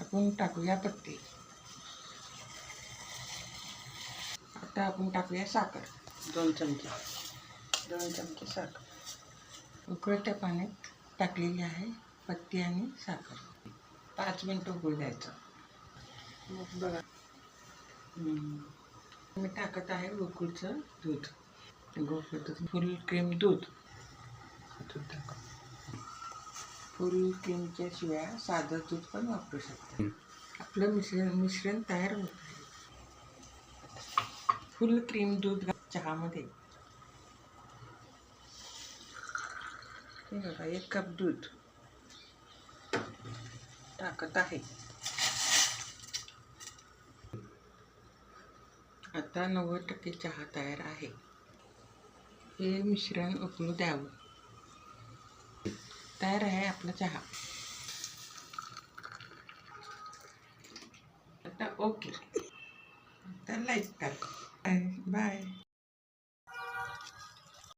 आपण टाकूया पत्ती. आता आपण टाकूया साखर. दोन चमचे. दोन चमचे साखर. उकळत्या पाण्यात टाकलेली आहे पत्ती आणि साखर. पाच मिनटं उकळू द्यायचं. मग बघा. मी टाकत आहे गोकुळचं दूध. गोकुळ दूध फुल क्रीम दूध. दूध टाका. फुल क्रीमच्या शिवाय साधं दूध पण वापरू शकते. आपलं मिश्रण मिश्रण तयार होत आहे. फुल क्रीम दूध चहामध्ये. बघा एक कप दूध टाकत आहे. आता नव्वद टक्के चहा तयार आहे. हे मिश्रण उकळू द्यावं. तयार आहे आपला चहा. आता ओके. आता लाईक टाक. बाय